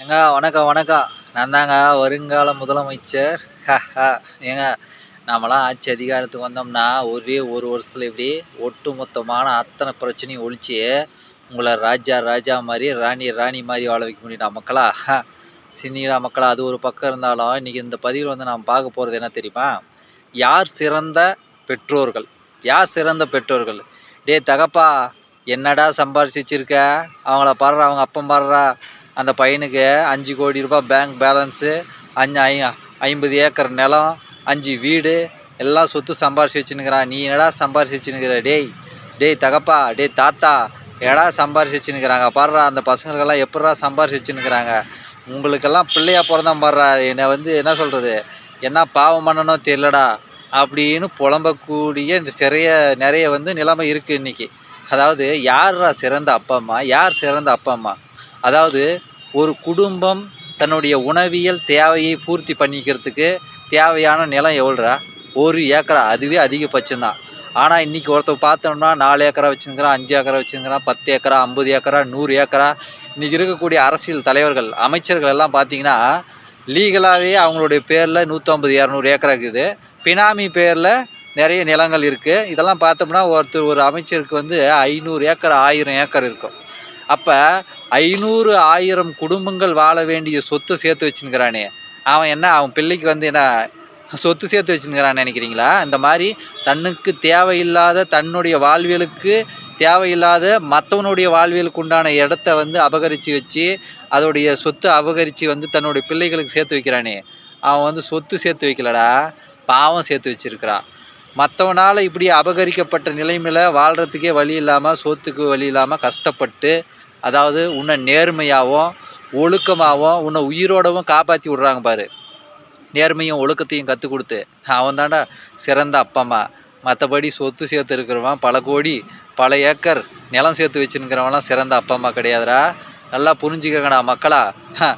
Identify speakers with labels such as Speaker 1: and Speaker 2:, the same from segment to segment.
Speaker 1: ஏங்க வணக்கம் வணக்கம். நான் தாங்க வருங்கால முதலமைச்சர். ஏங்க நாமெல்லாம் ஆட்சி அதிகாரத்துக்கு வந்தோம்னா ஒரே ஒரு வருஷத்தில் இப்படி ஒட்டு மொத்தமான அத்தனை பிரச்சனையும் ஒழிச்சு உங்களை ராஜா ராஜா மாதிரி ராணி ராணி மாதிரி வாழ வைக்க முடியும்டா மக்களா? சின்னிடா மக்களா அது ஒரு பக்கம் இருந்தாலும் இன்றைக்கி இந்த பதிவில் வந்து நாம் பார்க்க போகிறது என்ன தெரியுமா? யார் சிறந்த பெற்றோர்கள்? யார் சிறந்த பெற்றோர்கள்? டேய் தகப்பா என்னடா சம்பாரிச்சு வச்சிருக்க? அவங்கள பாடுறா அவங்க அப்பன் பாடுறா? அந்த பையனுக்கு அஞ்சு கோடி ரூபாய் பேங்க் பேலன்ஸு அஞ்சு ஐ ஐம்பது ஏக்கர் நிலம் அஞ்சு வீடு எல்லாம் சொத்து சம்பாரிச்சு வச்சுன்னுக்கிறான். நீ என்னடா சம்பாரிச்சு வச்சுன்னுக்கிற? டேய் டேய் தகப்பா டேய் தாத்தா எடா சம்பாரிச்சு வச்சுன்னுக்கிறாங்க? பாடுறா அந்த பசங்களுக்கெல்லாம் எப்படிடா சம்பாரிச்சு வச்சுன்னுக்கிறாங்க? உங்களுக்கெல்லாம் பிள்ளையா பிறந்தான் பாடுறா என்னை வந்து என்ன சொல்கிறது என்ன பாவம் பண்ணனோ தெரியலடா அப்படின்னு புலம்பக்கூடிய இந்த சிறைய நிறைய வந்து நிலைமை இருக்குது இன்றைக்கி அதாவது யார்ரா சிறந்த அப்பா அம்மா? யார் சிறந்த அப்பா அம்மா? அதாவது ஒரு குடும்பம் தன்னுடைய உணவியல் தேவையை பூர்த்தி பண்ணிக்கிறதுக்கு தேவையான நிலம் எவ்வளோடா ஒரு ஏக்கரா. அதுவே அதிகபட்சம்தான் ஆனால் இன்றைக்கி ஒருத்தர் பார்த்தோம்னா நாலு ஏக்கரா வச்சுருக்கிறான் அஞ்சு ஏக்கரா வச்சுருக்கிறான் பத்து ஏக்கரா ஐம்பது ஏக்கரா நூறு ஏக்கரா. இன்றைக்கி இருக்கக்கூடிய அரசியல் தலைவர்கள் அமைச்சர்கள் எல்லாம் பார்த்தீங்கன்னா லீகலாகவே அவங்களுடைய பேரில் நூற்றம்பது இரநூறு ஏக்கரா இருக்குது. பினாமி பேரில் நிறைய நிலங்கள் இருக்குது இதெல்லாம் பார்த்தோம்னா ஒருத்தர் ஒரு அமைச்சருக்கு வந்து ஐநூறு ஏக்கர் ஆயிரம் ஏக்கர் இருக்கும். அப்போ ஐநூறு ஆயிரம் குடும்பங்கள் வாழ வேண்டிய சொத்து சேர்த்து வச்சுருக்கிறானே. அவன் என்ன அவன் பிள்ளைக்கு வந்து என்ன சொத்து சேர்த்து வச்சுருக்கிறான்னு நினைக்கிறீங்களா? இந்த மாதிரி தன்னுக்கு தேவையில்லாத தன்னுடைய வாழ்வியலுக்கு தேவையில்லாத மற்றவனுடைய வாழ்வியலுக்கு உண்டான இடத்த வந்து அபகரித்து வச்சு அதோடைய சொத்து அபகரித்து வந்து தன்னுடைய பிள்ளைகளுக்கு சேர்த்து வைக்கிறானே. அவன் வந்து சொத்து சேர்த்து வைக்கலடா பாவம் சேர்த்து வச்சிருக்கிறான். மற்றவனால் இப்படி அபகரிக்கப்பட்ட நிலைமையில் வாழ்கிறதுக்கே வழி இல்லாமல் சொத்துக்கு வழி இல்லாமல் கஷ்டப்பட்டு அதாவது உன்னை நேர்மையாகவும் ஒழுக்கமாகவும் உன்னை உயிரோடவும் காப்பாற்றி விட்றாங்க பாரு. நேர்மையும் ஒழுக்கத்தையும் கற்றுக் கொடுத்து. அவன் தாண்டா சிறந்த அப்பா அம்மா மற்றபடி சொத்து சேர்த்து இருக்கிறவன் பல கோடி பல ஏக்கர் நிலம் சேர்த்து வச்சுருக்கிறவன்லாம் சிறந்த அப்பா அம்மா கிடையாதுடா. நல்லா புரிஞ்சுக்கங்கடா மக்களா. ஹ,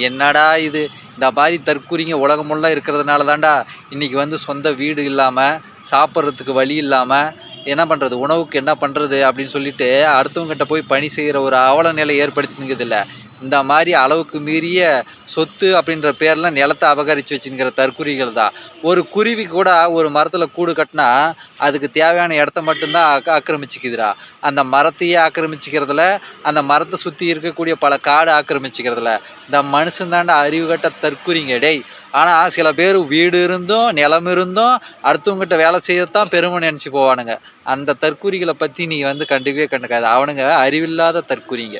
Speaker 1: என்னடா இது? இந்த மாதிரி தற்குறிங்க உலகமெல்லாம் இருக்கிறதுனால தாண்டா இன்றைக்கி வந்து சொந்த வீடு இல்லாமல் சாப்பிட்றதுக்கு வழி இல்லாமல் என்ன பண்ணுறது உணவுக்கு என்ன பண்ணுறது அப்படின்னு சொல்லிட்டு அடுத்தவங்ககிட்ட போய் பணி செய்கிற ஒரு அவல நிலை ஏற்படுத்தினுங்கிறது இல்லை. இந்த மாதிரி அளவுக்கு மீறிய சொத்து அப்படின்ற பேரில் நிலத்தை அபகரித்து வச்சுங்கிற தற்குறிகள் தான். ஒரு குருவி கூட ஒரு மரத்தில் கூடு கட்டினா அதுக்கு தேவையான இடத்த மட்டும்தான் ஆக்க ஆக்கிரமிச்சிக்குதுடா. அந்த மரத்தையே ஆக்கிரமிச்சிக்கிறதுல அந்த மரத்தை சுற்றி இருக்கக்கூடிய பல காடு ஆக்கிரமிச்சிக்கிறதுல. இந்த மனுஷன் தாண்டா அறிவு கட்ட தற்குறிங்க டேய். ஆனால் சில பேர் வீடு இருந்தும் நிலம் இருந்தும் அடுத்தவங்ககிட்ட வேலை செய்யத்தான் பெருமை நினச்சி போவானுங்க. அந்த தற்குறிகளை பற்றி நீ வந்து கண்டுக்கவே கண்டுக்காது. அவனுங்க அறிவில்லாத தற்குறிங்க.